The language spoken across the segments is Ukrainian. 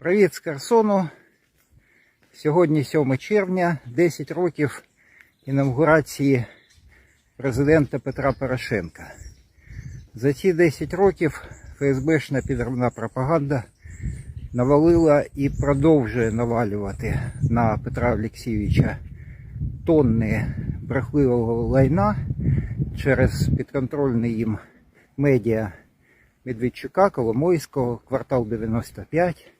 Привіт з Херсону. Сьогодні 7 червня, 10 років інаугурації президента Петра Порошенка. За ці 10 років ФСБшна підривна пропаганда навалила і продовжує навалювати на Петра Олексійовича тонни брехливого лайна через підконтрольний їм медіа Медведчука, Коломойського, квартал 95.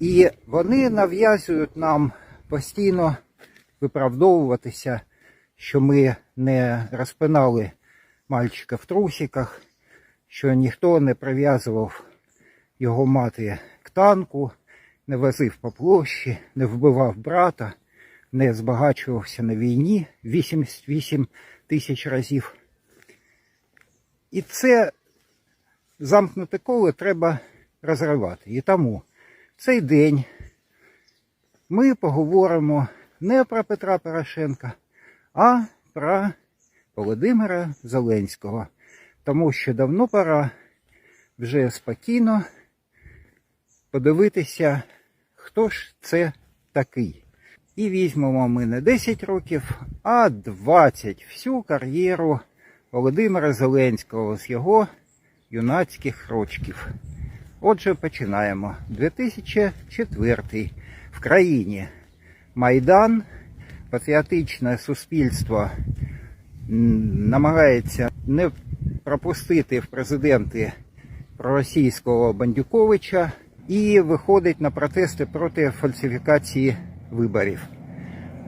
І вони нав'язують нам постійно виправдовуватися, що ми не розпинали мальчика в трусиках, що ніхто не прив'язував його мати к танку, не возив по площі, не вбивав брата, не збагачувався на війні 88 тисяч разів. І це замкнуте коло треба розривати. І тому цей день ми поговоримо не про Петра Порошенка, а про Володимира Зеленського. Тому що давно пора вже спокійно подивитися, хто ж це такий. І візьмемо ми не 10 років, а 20 всю кар'єру Володимира Зеленського з його юнацьких рочків. Отже, починаємо. 2004 в країні Майдан, патріотичне суспільство намагається не пропустити в президенти проросійського Бандюковича і виходить на протести проти фальсифікації виборів.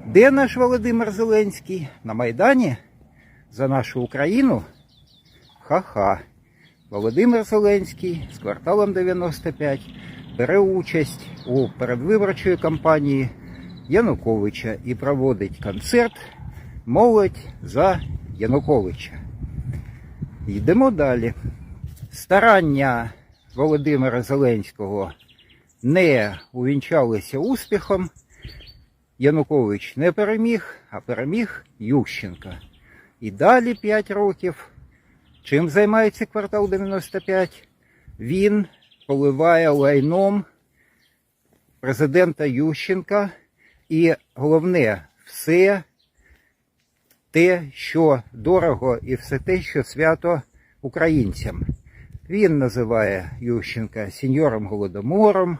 Де наш Володимир Зеленський? На Майдані? За нашу Україну? Ха-ха. Володимир Зеленський з кварталом 95 бере участь у передвиборчої кампанії Януковича і проводить концерт Молодь за Януковича. Йдемо далі. Старання Володимира Зеленського не увінчалися успіхом. Янукович не переміг, а переміг Ющенка. І далі 5 років Чим займається квартал 95? Він поливає лайном президента Ющенка і головне, все те, що дорого, і все те, що свято українцям. Він називає Ющенка сеньором Голодомором.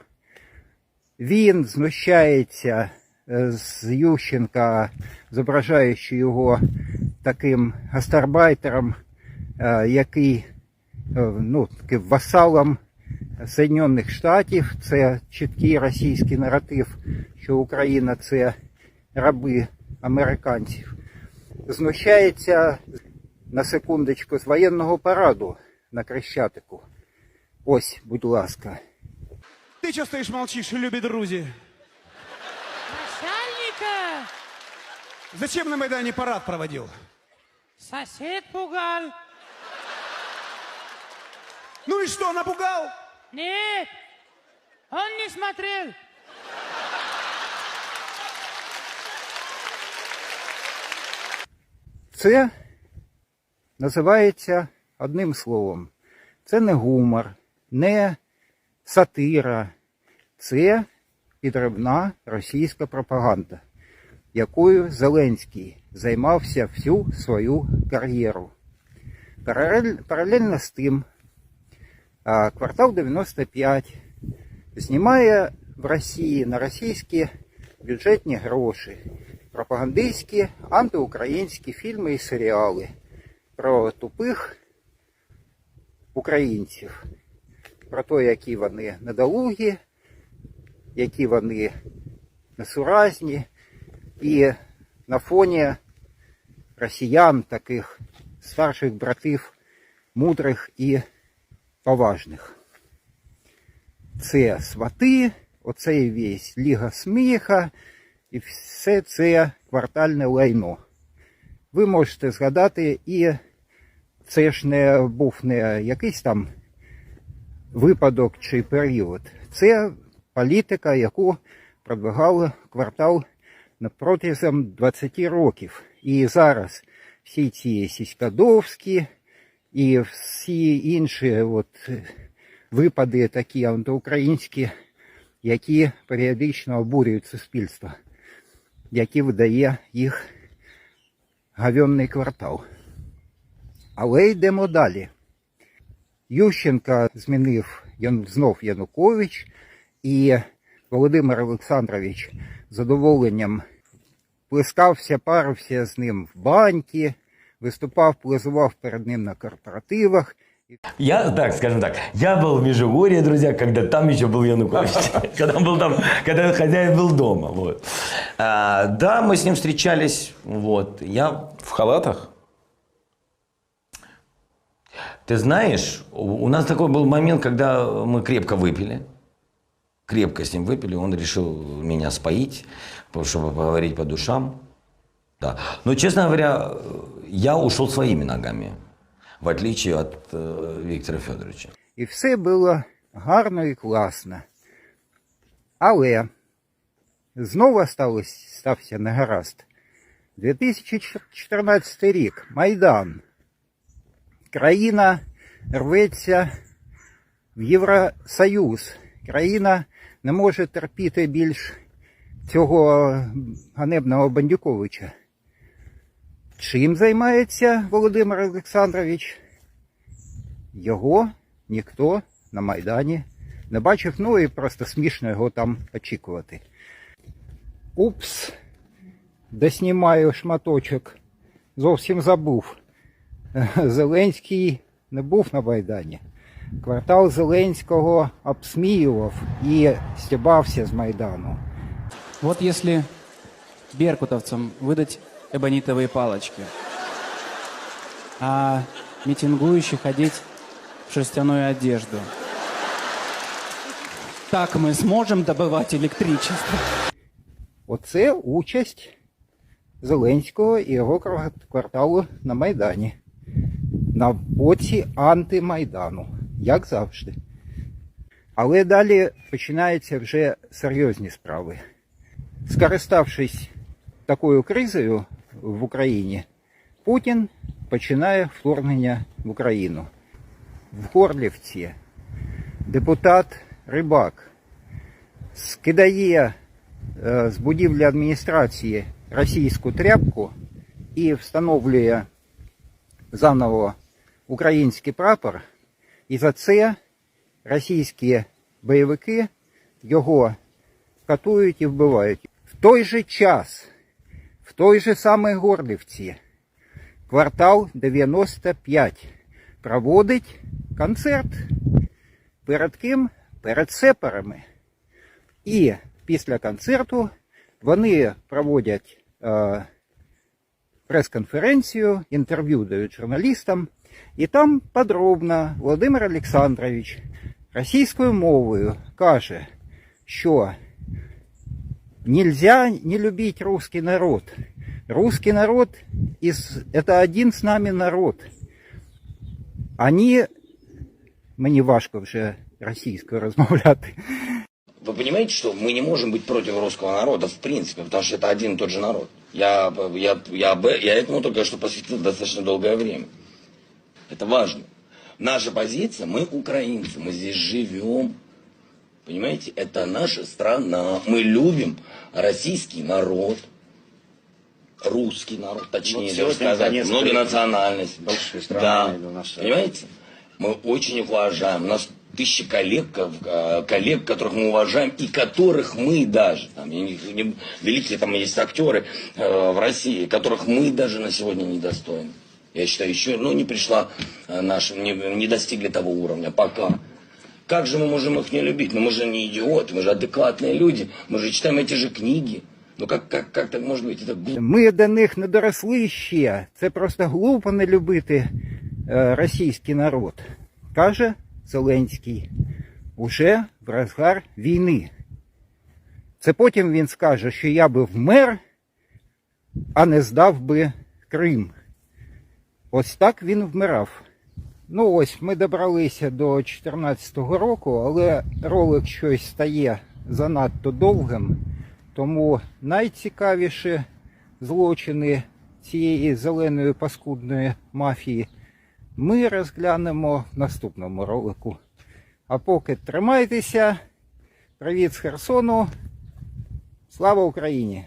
Він знущається е, з Ющенка, зображаючи його таким гастарбайтером який е, ну, таким васалом Соединених Штатів. Це чіткий російський наратив, що Україна це раби американців. Знущається на секундочку з воєнного параду на Крещатику. Ось, будь ласка. Ты что стоишь, молчишь, любі друзі? Начальника Зачем на Майдані парад проводил? сосед пугал. Ну и что, напугал? Нет, он не смотрел. Це називається одним словом. Це не гумор, не сатира, це підривна російська пропаганда, якою Зеленський займався всю свою кар'єру. Паралель- Паралельно з тим, квартал 95 знімає в Росії на російські бюджетні гроші пропагандистські антиукраїнські фільми і серіали про тупих українців, про те, які вони недолугі, які вони несуразні, і на фоні росіян, таких старших братів, мудрих і поважних. Це свати, оцей весь Ліга Сміха, і все це квартальне лайно. Ви можете згадати, і це ж не був не якийсь там випадок чи період. Це політика, яку продвигав квартал протягом 20 років. І зараз всі ці сіськадовські і всі інші от, випади такі антиукраїнські які періодично обурюють суспільство, які видає їх гавьонний квартал. Але йдемо далі. Ющенка змінив знов Янукович, і Володимир Олександрович з задоволенням плескався, парився з ним в баньки, виступав, плезував перед ним на корпоративах. Я, так, скажем так, я был в Межигорье, друзья, когда там еще был Янукович. Когда он был там, когда хозяин был дома. Вот. А, да, мы с ним встречались. Вот. Я, В халатах? ты знаешь, у у нас такой был момент, когда мы крепко выпили. Крепко с ним выпили. Он решил меня споить, чтобы поговорить по душам. Да. Но, честно говоря, я ушел своими ногами. В отличие от э, Виктора Федоровича. І все було гарно і класно. Але знову сталося, стався негаразд. 2014 рік. Майдан. Країна рветься в Євросоюз. Країна не може терпіти більш цього ганебного Бандюковича. Чим займається Володимир Олександрович? Його ніхто на Майдані не бачив, ну і просто смішно його там очікувати. Упс, доснімаю шматочок. Зовсім забув. Зеленський не був на Майдані. Квартал Зеленського обсміював і стібався з Майдану. Вот если беркутовцам выдать эбонитовые палочки, а митингующих одеть в шерстяную одежду, так мы сможем добывать электричество. Оце участь Зеленського і його квар- кварталу на Майдані. На боці антимайдану, як завжди. Але далі починаються вже серйозні справи. Скориставшись такою кризою в Україні, Путін починає вторгнення в Україну. В Горлівці депутат Рибак скидає е, з будівлі адміністрації російську тряпку і встановлює заново український прапор, і за це російські бойовики його катують і вбивають. В той же час, той же самій Горлівці, квартал 95 проводить концерт. Перед ким? Перед сепарами. І після концерту вони проводять е, прес-конференцію, інтерв'ю дають журналістам, і там подробно Володимир Олександрович російською мовою каже, що нельзя не любить русский народ. Русский народ из, это один с нами народ. Они, мені важко вже російською розмовляти, Вы понимаете, что мы не можем быть против русского народа в принципе, потому что это один и тот же народ. Я, я, я, я этому только что посвятил достаточно долгое время. Это важно. Наша позиция, мы украинцы, мы здесь живем. Понимаете, это наша страна. Мы любим российский народ. Русский народ, точнее сегодня сказать. Многонациональность. страны Да. наши. Понимаете? Мы очень их уважаем. У нас тысячи коллег, э, коллег, которых мы уважаем, и которых мы даже, там, я не- не- великие там есть актеры э, в России, которых мы даже на сегодня недостойны. Я считаю, еще ну, не пришла э, наша, не, не достигли того уровня пока. Как же мы можем их не любить? Ну мы же не идиоты, мы же адекватные люди, мы же читаем эти же книги. Ну как, как, как так может быть? Это глупо. Ми до них не доросли ще. Це просто глупо не любити е, російський народ, каже Зеленський. Уже в розгар війни. Це потім він скаже, що я би вмер, а не здав би Крим. Ось так він вмирав. Ну ось ми добралися до 2014 року, але ролик щось стає занадто довгим, тому найцікавіші злочини цієї зеленої паскудної мафії ми розглянемо в наступному ролику. А поки тримайтеся, Привіт з Херсону. Слава Україні!